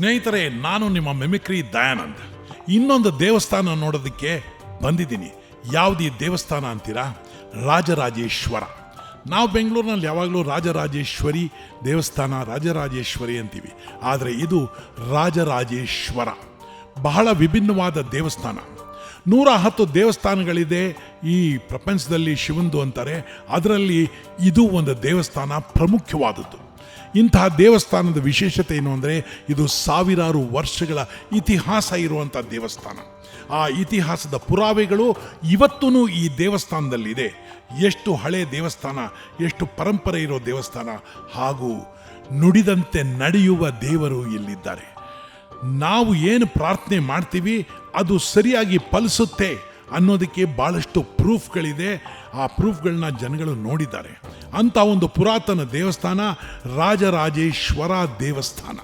ಸ್ನೇಹಿತರೆ, ನಾನು ನಿಮ್ಮ ಮೆಮಿಕ್ರಿ ದಯಾನಂದ್. ಇನ್ನೊಂದು ದೇವಸ್ಥಾನ ನೋಡೋದಕ್ಕೆ ಬಂದಿದ್ದೀನಿ. ಯಾವ್ದು ದೇವಸ್ಥಾನ ಅಂತೀರಾ? ರಾಜರಾಜೇಶ್ವರ. ನಾವು ಬೆಂಗಳೂರಿನಲ್ಲಿ ಯಾವಾಗಲೂ ರಾಜರಾಜೇಶ್ವರಿ ದೇವಸ್ಥಾನ, ರಾಜರಾಜೇಶ್ವರಿ ಅಂತೀವಿ. ಆದರೆ ಇದು ರಾಜರಾಜೇಶ್ವರ. ಬಹಳ ವಿಭಿನ್ನವಾದ ದೇವಸ್ಥಾನ. ನೂರ ಹತ್ತು ದೇವಸ್ಥಾನಗಳಿದೆ ಈ ಪ್ರಪಂಚದಲ್ಲಿ ಶಿವಂದು ಅಂತಾರೆ. ಅದರಲ್ಲಿ ಇದು ಒಂದು ದೇವಸ್ಥಾನ ಪ್ರಮುಖವಾದದ್ದು ಇಂತಹ ದೇವಸ್ಥಾನದ ವಿಶೇಷತೆ ಏನು ಅಂದರೆ ಇದು ಸಾವಿರಾರು ವರ್ಷಗಳ ಇತಿಹಾಸ ಇರುವಂಥ ದೇವಸ್ಥಾನ. ಆ ಇತಿಹಾಸದ ಪುರಾವೆಗಳು ಇವತ್ತೂ ಈ ದೇವಸ್ಥಾನದಲ್ಲಿದೆ. ಎಷ್ಟು ಹಳೆ ದೇವಸ್ಥಾನ, ಎಷ್ಟು ಪರಂಪರೆ ಇರೋ ದೇವಸ್ಥಾನ, ಹಾಗೂ ನುಡಿದಂತೆ ನಡೆಯುವ ದೇವರು ಇಲ್ಲಿದ್ದಾರೆ. ನಾವು ಏನು ಪ್ರಾರ್ಥನೆ ಮಾಡ್ತೀವಿ, ಅದು ಸರಿಯಾಗಿ ಫಲಿಸುತ್ತೆ ಅನ್ನೋದಕ್ಕೆ ಭಾಳಷ್ಟು ಪ್ರೂಫ್ಗಳಿದೆ. ಆ ಪ್ರೂಫ್ಗಳನ್ನ ಜನಗಳು ನೋಡಿದ್ದಾರೆ. ಅಂಥ ಒಂದು ಪುರಾತನ ದೇವಸ್ಥಾನ, ರಾಜರಾಜೇಶ್ವರ ದೇವಸ್ಥಾನ.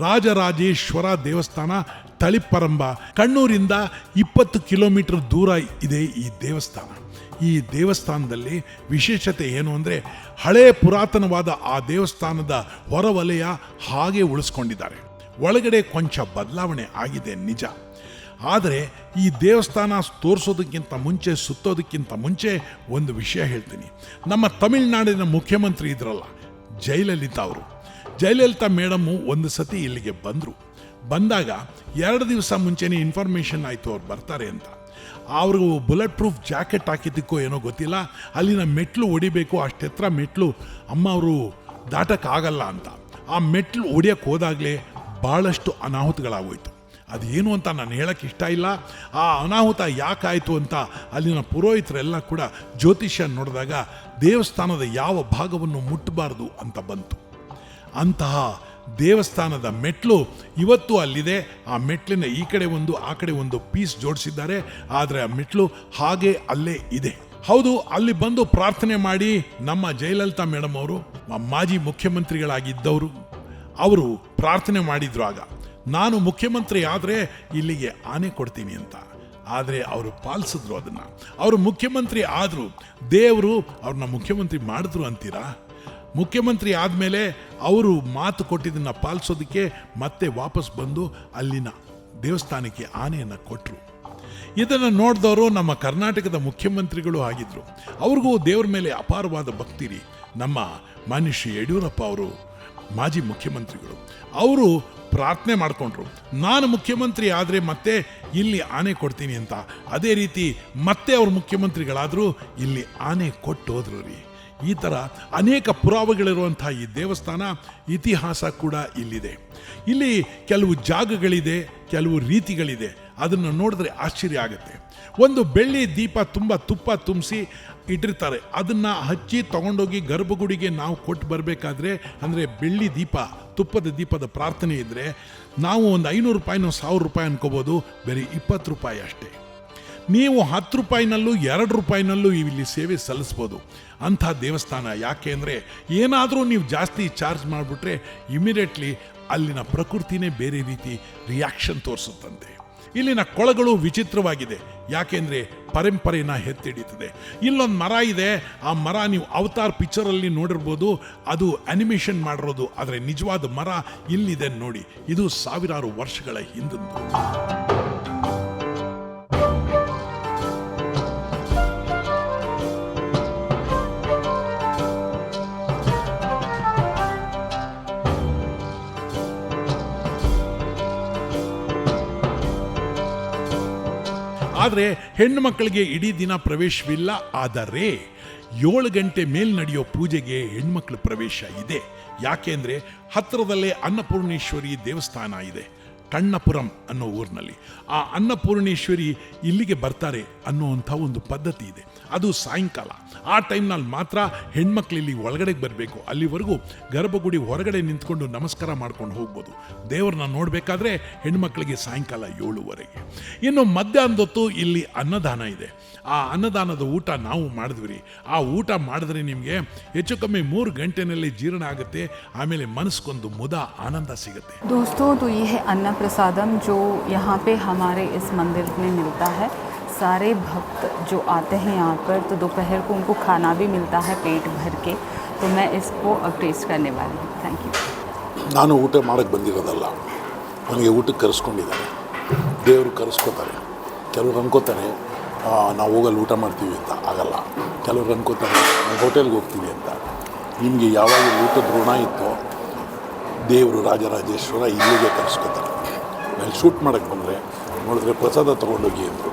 ರಾಜರಾಜೇಶ್ವರ ದೇವಸ್ಥಾನ ತಳಿಪರಂಬ ಕಣ್ಣೂರಿಂದ ಇಪ್ಪತ್ತು ಕಿಲೋಮೀಟರ್ ದೂರ ಇದೆ ಈ ದೇವಸ್ಥಾನ. ಈ ದೇವಸ್ಥಾನದಲ್ಲಿ ವಿಶೇಷತೆ ಏನು ಅಂದರೆ ಹಳೆಯ ಪುರಾತನವಾದ ಆ ದೇವಸ್ಥಾನದ ಹೊರವಲಯ ಹಾಗೆ ಉಳಿಸ್ಕೊಂಡಿದ್ದಾರೆ. ಒಳಗಡೆ ಕೊಂಚ ಬದಲಾವಣೆ ಆಗಿದೆ ನಿಜ. ಆದರೆ ಈ ದೇವಸ್ಥಾನ ತೋರಿಸೋದಕ್ಕಿಂತ ಮುಂಚೆ, ಸುತ್ತೋದಕ್ಕಿಂತ ಮುಂಚೆ ಒಂದು ವಿಷಯ ಹೇಳ್ತೀನಿ. ನಮ್ಮ ತಮಿಳುನಾಡಿನ ಮುಖ್ಯಮಂತ್ರಿ ಇದ್ರಲ್ಲ, ಜಯಲಲಿತಾ ಅವರು. ಜಯಲಲಿತಾ ಮೇಡಮ್ಮು ಒಂದು ಸತಿ ಇಲ್ಲಿಗೆ ಬಂದರು. ಬಂದಾಗ ಎರಡು ದಿವಸ ಮುಂಚೆನೇ ಇನ್ಫಾರ್ಮೇಷನ್ ಆಯಿತು ಅವ್ರು ಬರ್ತಾರೆ ಅಂತ. ಅವರು ಬುಲೆಟ್ ಪ್ರೂಫ್ ಜಾಕೆಟ್ ಹಾಕಿದ್ದಕ್ಕೋ ಏನೋ ಗೊತ್ತಿಲ್ಲ, ಅಲ್ಲಿನ ಮೆಟ್ಲು ಹೊಡಿಬೇಕು, ಅಷ್ಟೆತ್ರ ಮೆಟ್ಲು ಅಮ್ಮ ಅವರು ದಾಟಕ್ಕಾಗಲ್ಲ ಅಂತ. ಆ ಮೆಟ್ಲು ಹೊಡಿಯೋಕ್ಕೆ ಹೋದಾಗಲೇ ಭಾಳಷ್ಟು ಅನಾಹುತಗಳಾಗೋಯ್ತು. ಅದೇನು ಅಂತ ನಾನು ಹೇಳಕ್ಕೆ ಇಷ್ಟ ಇಲ್ಲ. ಆ ಅನಾಹುತ ಯಾಕಾಯಿತು ಅಂತ ಅಲ್ಲಿನ ಪುರೋಹಿತರೆಲ್ಲ ಕೂಡ ಜ್ಯೋತಿಷ್ಯ ನೋಡಿದಾಗ ದೇವಸ್ಥಾನದ ಯಾವ ಭಾಗವನ್ನು ಮುಟ್ಟಬಾರ್ದು ಅಂತ ಬಂತು. ಅಂತಹ ದೇವಸ್ಥಾನದ ಮೆಟ್ಲು ಇವತ್ತು ಅಲ್ಲಿದೆ. ಆ ಮೆಟ್ಲಿನ ಈ ಕಡೆ ಒಂದು, ಆ ಕಡೆ ಒಂದು ಪೀಸ್ ಜೋಡಿಸಿದ್ದಾರೆ. ಆದರೆ ಆ ಮೆಟ್ಲು ಹಾಗೆ ಅಲ್ಲೇ ಇದೆ. ಹೌದು, ಅಲ್ಲಿ ಬಂದು ಪ್ರಾರ್ಥನೆ ಮಾಡಿ ನಮ್ಮ ಜಯಲಲಿತಾ ಮೇಡಮ್ ಅವರು ಮಾಜಿ ಮುಖ್ಯಮಂತ್ರಿಗಳಾಗಿದ್ದವರು, ಅವರು ಪ್ರಾರ್ಥನೆ ಮಾಡಿದ್ರು ಆಗ. ನಾನು ಮುಖ್ಯಮಂತ್ರಿ ಆದರೆ ಇಲ್ಲಿಗೆ ಆನೆ ಕೊಡ್ತೀನಿ ಅಂತ. ಆದರೆ ಅವರು ಪಾಲಿಸಿದ್ರು ಅದನ್ನು. ಅವರು ಮುಖ್ಯಮಂತ್ರಿ ಆದರು. ದೇವರು ಅವ್ರನ್ನ ಮುಖ್ಯಮಂತ್ರಿ ಮಾಡಿದ್ರು ಅಂತೀರಾ? ಮುಖ್ಯಮಂತ್ರಿ ಆದಮೇಲೆ ಅವರು ಮಾತು ಕೊಟ್ಟಿದ್ದನ್ನು ಪಾಲಿಸೋದಕ್ಕೆ ಮತ್ತೆ ವಾಪಸ್ ಬಂದು ಅಲ್ಲಿನ ದೇವಸ್ಥಾನಕ್ಕೆ ಆನೆಯನ್ನು ಕೊಟ್ಟರು ಇದನ್ನು ನೋಡಿದವರು ನಮ್ಮ ಕರ್ನಾಟಕದ ಮುಖ್ಯಮಂತ್ರಿಗಳು ಆಗಿದ್ರು. ಅವ್ರಿಗೂ ದೇವ್ರ ಮೇಲೆ ಅಪಾರವಾದ ಭಕ್ತಿರಿ ನಮ್ಮ ಮನುಷ್ಯ ಯಡಿಯೂರಪ್ಪ ಅವರು ಮಾಜಿ ಮುಖ್ಯಮಂತ್ರಿಗಳು. ಅವರು ಪ್ರಾರ್ಥನೆ ಮಾಡಿಕೊಂಡ್ರು. ನಾನು ಮುಖ್ಯಮಂತ್ರಿ ಆದರೆ ಮತ್ತೆ ಇಲ್ಲಿ ಆನೆ ಕೊಡ್ತೀನಿ ಅಂತ. ಅದೇ ರೀತಿ ಮತ್ತೆ ಅವರು ಮುಖ್ಯಮಂತ್ರಿಗಳಾದರೂ ಇಲ್ಲಿ ಆನೆ ಕೊಟ್ಟು ಹೋದ್ರು ರೀ. ಈ ಥರ ಅನೇಕ ಪುರಾವೆಗಳಿರುವಂಥ ಈ ದೇವಸ್ಥಾನ ಇತಿಹಾಸ ಕೂಡ ಇಲ್ಲಿದೆ. ಇಲ್ಲಿ ಕೆಲವು ಜಾಗಗಳಿದೆ, ಕೆಲವು ರೀತಿಗಳಿದೆ. ಅದನ್ನು ನೋಡಿದ್ರೆ ಆಶ್ಚರ್ಯ ಆಗುತ್ತೆ. ಒಂದು ಬೆಳ್ಳಿ ದೀಪ ತುಂಬ ತುಪ್ಪ ತುಂಬಿಸಿ ಇಟ್ಟಿರ್ತಾರೆ. ಅದನ್ನು ಹಚ್ಚಿ ತಗೊಂಡೋಗಿ ಗರ್ಭಗುಡಿಗೆ ನಾವು ಕೊಟ್ಟು ಬರಬೇಕಾದ್ರೆ, ಅಂದರೆ ಬೆಳ್ಳಿ ದೀಪ, ತುಪ್ಪದ ದೀಪದ ಪ್ರಾರ್ಥನೆ ಇದ್ದರೆ ನಾವು ಒಂದು ಐನೂರು ರೂಪಾಯಿನೋ ಸಾವಿರ ರೂಪಾಯಿ ಅನ್ಕೋಬೋದು, ಬರೀ ಇಪ್ಪತ್ತು ರೂಪಾಯಿ ಅಷ್ಟೇ. ನೀವು ಹತ್ತು ರೂಪಾಯಿನಲ್ಲೂ ಎರಡು ರೂಪಾಯಿನಲ್ಲೂ ಇಲ್ಲಿ ಸೇವೆ ಸಲ್ಲಿಸ್ಬೋದು. ಅಂಥ ದೇವಸ್ಥಾನ ಯಾಕೆ ಅಂದರೆ ಏನಾದರೂ ನೀವು ಜಾಸ್ತಿ ಚಾರ್ಜ್ ಮಾಡಿಬಿಟ್ರೆ ಇಮಿಡಿಯೇಟ್ಲಿ ಅಲ್ಲಿನ ಪ್ರಕೃತಿನೇ ಬೇರೆ ರೀತಿ ರಿಯಾಕ್ಷನ್ ತೋರಿಸುತ್ತಂತೆ. ಇಲ್ಲಿನ ಕೊಳಗಳು ವಿಚಿತ್ರವಾಗಿದೆ. ಯಾಕೆಂದರೆ ಪರಂಪರೆನ ಎತ್ತಿಡೀತದೆ ಇಲ್ಲೊಂದು ಮರ ಇದೆ. ಆ ಮರ ನೀವು ಅವತಾರ್ ಪಿಕ್ಚರಲ್ಲಿ ನೋಡಿರ್ಬೋದು. ಅದು ಅನಿಮೇಷನ್ ಮಾಡಿರೋದು. ಆದರೆ ನಿಜವಾದ ಮರ ಇಲ್ಲಿದೆ ನೋಡಿ. ಇದು ಸಾವಿರಾರು ವರ್ಷಗಳ ಹಿಂದಿಂದು. ಆದರೆ ಹೆಣ್ಣು ಮಕ್ಕಳಿಗೆ ಇಡೀ ದಿನ ಪ್ರವೇಶವಿಲ್ಲ. ಆದರೆ ಏಳು ಗಂಟೆ ಮೇಲ್ ನಡೆಯೋ ಪೂಜೆಗೆ ಹೆಣ್ಮಕ್ಳ ಪ್ರವೇಶ ಇದೆ. ಯಾಕೆಂದ್ರೆ ಹತ್ತಿರದಲ್ಲೇ ಅನ್ನಪೂರ್ಣೇಶ್ವರಿ ದೇವಸ್ಥಾನ ಇದೆ. ಕಣ್ಣಪುರಂ ಅನ್ನೋ ಊರಿನಲ್ಲಿ. ಆ ಅನ್ನಪೂರ್ಣೇಶ್ವರಿ ಇಲ್ಲಿಗೆ ಬರ್ತಾರೆ ಅನ್ನುವಂಥ ಒಂದು ಪದ್ಧತಿ ಇದೆ. ಅದು ಸಾಯಂಕಾಲ. ಆ ಟೈಮ್ನಲ್ಲಿ ಮಾತ್ರ ಹೆಣ್ಮಕ್ಳು ಇಲ್ಲಿ ಒಳಗಡೆಗೆ ಬರಬೇಕು. ಅಲ್ಲಿವರೆಗೂ ಗರ್ಭಗುಡಿ ಹೊರಗಡೆ ನಿಂತ್ಕೊಂಡು ನಮಸ್ಕಾರ ಮಾಡ್ಕೊಂಡು ಹೋಗ್ಬೋದು. ದೇವರನ್ನ ನೋಡಬೇಕಾದ್ರೆ ಹೆಣ್ಮಕ್ಳಿಗೆ ಸಾಯಂಕಾಲ ಏಳುವರೆಗೆ. ಇನ್ನು ಮಧ್ಯಾಹ್ನದೊತ್ತು ಇಲ್ಲಿ ಅನ್ನದಾನ ಇದೆ. ಆ ಅನ್ನದಾನದ ಊಟ ನಾವು ಮಾಡಿದ್ವಿ. ಆ ಊಟ ಮಾಡಿದ್ರೆ ನಿಮಗೆ ಹೆಚ್ಚು ಕಮ್ಮಿ ಮೂರು ಗಂಟೆನಲ್ಲಿ ಜೀರ್ಣ ಆಗುತ್ತೆ. ಆಮೇಲೆ ಮನಸ್ಕೊಂದು ಮುದ ಆನಂದ ಸಿಗುತ್ತೆ. ದೋಸ್ತೋ ಅನ್ನ प्रसादम जो यहाँ पे हमारे इस मंदिर में मिलता है सारे भक्त जो आते हैं यहाँ पर तो दोपहर को उनको खाना भी मिलता है पेट भर के तो मैं इसको अब टेस्ट करने वाली हूँ थैंक यू ನಾನು ಊಟ ಮಾಡಕ್ಕೆ ಬಂದಿರೋದಲ್ಲ ನನಗೆ ಊಟಕ್ಕೆ ಕರೆಸ್ಕೊಂಡಿದ್ದಾರೆ ದೇವರು ಕರೆಸ್ಕೋತಾರೆ ಕೆಲವ್ರು ಅನ್ಕೋತಾರೆ ಆ, ನಾವು ಹೋಗಲ್ಲಿ ಊಟ ಮಾಡ್ತೀವಿ ಅಂತ ಆಗಲ್ಲ ಕೆಲವ್ರು ಅನ್ಕೋತಾರೆ ನಾವು ಹೋಟೆಲ್ಗೆ ಹೋಗ್ತೀವಿ ಅಂತ ನಿಮಗೆ ಯಾವಾಗ ಊಟದ ಋಣ ಇತ್ತೋ ದೇವರು ರಾಜರಾಜೇಶ್ವರ ಇಲ್ಲಿಗೆ ಕರೆಸ್ಕೋತಾರೆ ಅಲ್ಲಿ ಶೂಟ್ ಮಾಡೋಕ್ಕೆ ಬಂದರೆ ನೋಡಿದ್ರೆ ಪ್ರಸಾದ ತೊಗೊಂಡೋಗಿ ಅಂದರು.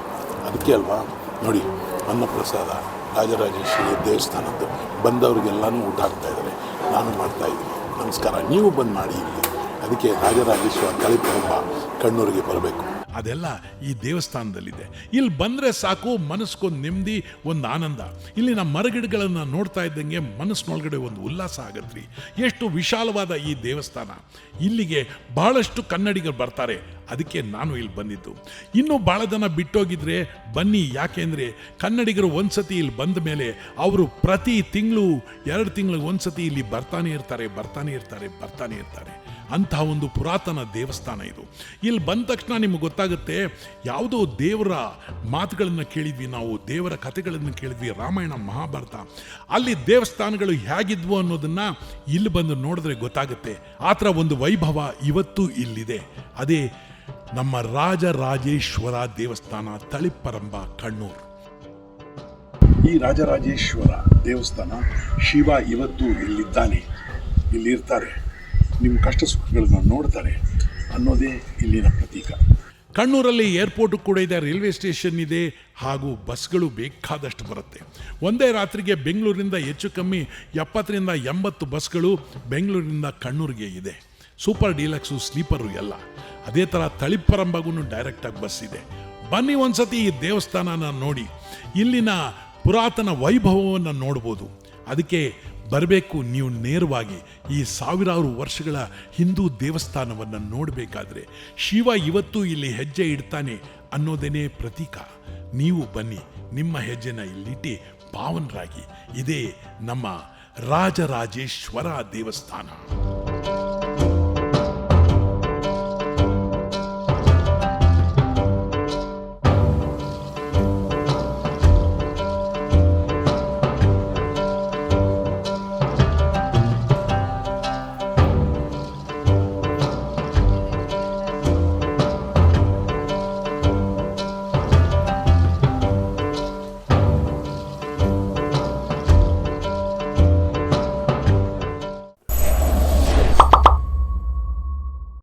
ಅದಕ್ಕೆ ಅಲ್ವಾ? ನೋಡಿ, ಅನ್ನ ಪ್ರಸಾದ ರಾಜರಾಜೇಶ್ವರಿ ದೇವಸ್ಥಾನದ್ದು ಬಂದವ್ರಿಗೆಲ್ಲನೂ ಊಟ ಆಗ್ತಾಯಿದ್ದಾರೆ ನಾನು ಮಾಡ್ತಾಯಿದ್ದೀನಿ ನಮಸ್ಕಾರ. ನೀವು ಬಂದು ಮಾಡಿ ಇಲ್ಲಿ. ಅದಕ್ಕೆ ರಾಜರಾಜೇಶ್ವರ ತಳಿಪರಂಬ ಕಣ್ಣೂರಿಗೆ ಬರಬೇಕು. ಅದೆಲ್ಲ ಈ ದೇವಸ್ಥಾನದಲ್ಲಿದೆ. ಇಲ್ಲಿ ಬಂದರೆ ಸಾಕು ಮನಸ್ಸಿಗೊಂದು ನೆಮ್ಮದಿ, ಒಂದು ಆನಂದ. ಇಲ್ಲಿನ ಮರಗಿಡಗಳನ್ನು ನೋಡ್ತಾ ಇದ್ದಂಗೆ ಮನಸ್ಸಿನೊಳಗಡೆ ಒಂದು ಉಲ್ಲಾಸ ಆಗತ್ರಿ. ಎಷ್ಟು ವಿಶಾಲವಾದ ಈ ದೇವಸ್ಥಾನ. ಇಲ್ಲಿಗೆ ಬಹಳಷ್ಟು ಕನ್ನಡಿಗರು ಬರ್ತಾರೆ. ಅದಕ್ಕೆ ನಾನು ಇಲ್ಲಿ ಬಂದಿದ್ದು. ಇನ್ನೂ ಭಾಳ ಜನ ಬಿಟ್ಟೋಗಿದ್ರೆ ಬನ್ನಿ ಯಾಕೆಂದರೆ ಕನ್ನಡಿಗರು ಒಂದ್ಸತಿ ಇಲ್ಲಿ ಬಂದ ಮೇಲೆ ಅವರು ಪ್ರತಿ ತಿಂಗಳು, ಎರಡು ತಿಂಗಳಿಗೆ ಒಂದ್ಸತಿ ಇಲ್ಲಿ ಬರ್ತಾನೆ ಇರ್ತಾರೆ ಬರ್ತಾನೆ ಇರ್ತಾರೆ ಬರ್ತಾನೆ ಇರ್ತಾರೆ. ಅಂತಹ ಒಂದು ಪುರಾತನ ದೇವಸ್ಥಾನ ಇದು. ಇಲ್ಲಿ ಬಂದ ತಕ್ಷಣ ನಿಮ್ಗೆ ಗೊತ್ತಾಗುತ್ತೆ, ಯಾವುದೋ ದೇವರ ಮಾತುಗಳನ್ನು ಕೇಳಿದ್ವಿ ನಾವು, ದೇವರ ಕಥೆಗಳನ್ನು ಕೇಳಿದ್ವಿ, ರಾಮಾಯಣ, ಮಹಾಭಾರತ. ಅಲ್ಲಿ ದೇವಸ್ಥಾನಗಳು ಹೇಗಿದ್ವು ಅನ್ನೋದನ್ನು ಇಲ್ಲಿ ಬಂದು ನೋಡಿದ್ರೆ ಗೊತ್ತಾಗುತ್ತೆ. ಆ ಥರ ಒಂದು ವೈಭವ ಇವತ್ತು ಇಲ್ಲಿದೆ. ಅದೇ ನಮ್ಮ ರಾಜರಾಜೇಶ್ವರ ದೇವಸ್ಥಾನ, ತಳಿಪರಂಬ, ಕಣ್ಣೂರು. ಈ ರಾಜರಾಜೇಶ್ವರ ದೇವಸ್ಥಾನ ಶಿವ ಇವತ್ತು ಇಲ್ಲಿದ್ದಾನೆ, ಇಲ್ಲಿರ್ತಾರೆ. ನಿಮ್ಮ ಕಷ್ಟ ಸುಖಗಳನ್ನು ನೋಡ್ತಾರೆ ಅನ್ನೋದೇ ಇಲ್ಲಿನ ಪ್ರತೀಕ. ಕಣ್ಣೂರಲ್ಲಿ ಏರ್ಪೋರ್ಟ್ ಕೂಡ ಇದೆ, ರೈಲ್ವೆ ಸ್ಟೇಷನ್ ಇದೆ, ಹಾಗೂ ಬಸ್ಗಳು ಬೇಕಾದಷ್ಟು ಬರುತ್ತೆ. ಒಂದೇ ರಾತ್ರಿಗೆ ಬೆಂಗಳೂರಿನಿಂದ ಹೆಚ್ಚು ಕಮ್ಮಿ ಎಪ್ಪತ್ತರಿಂದ ಎಂಬತ್ತು ಬಸ್ಗಳು ಬೆಂಗಳೂರಿನಿಂದ ಕಣ್ಣೂರಿಗೆ ಇದೆ. ಸೂಪರ್ ಡೀಲಕ್ಸು ಸ್ಲೀಪರು ಎಲ್ಲ. ಅದೇ ಥರ ತಳಿಪರಂಬಗೂ ಡೈರೆಕ್ಟಾಗಿ ಬಸ್ ಇದೆ. ಬನ್ನಿ ಒಂದ್ಸತಿ ಈ ದೇವಸ್ಥಾನನ ನೋಡಿ. ಇಲ್ಲಿನ ಪುರಾತನ ವೈಭವವನ್ನು ನೋಡ್ಬೋದು. ಅದಕ್ಕೆ ಬರಬೇಕು ನೀವು ನೇರವಾಗಿ ಈ ಸಾವಿರಾರು ವರ್ಷಗಳ ಹಿಂದೂ ದೇವಸ್ಥಾನವನ್ನು ನೋಡಬೇಕಾದ್ರೆ ಶಿವ ಇವತ್ತು ಇಲ್ಲಿ ಹೆಜ್ಜೆ ಇಡ್ತಾನೆ ಅನ್ನೋದೇನೇ ಪ್ರತೀಕ. ನೀವು ಬನ್ನಿ, ನಿಮ್ಮ ಹೆಜ್ಜೆನ ಇಲ್ಲಿಟ್ಟು ಪಾವನರಾಗಿ. ಇದೇ ನಮ್ಮ ರಾಜರಾಜೇಶ್ವರ ದೇವಸ್ಥಾನ.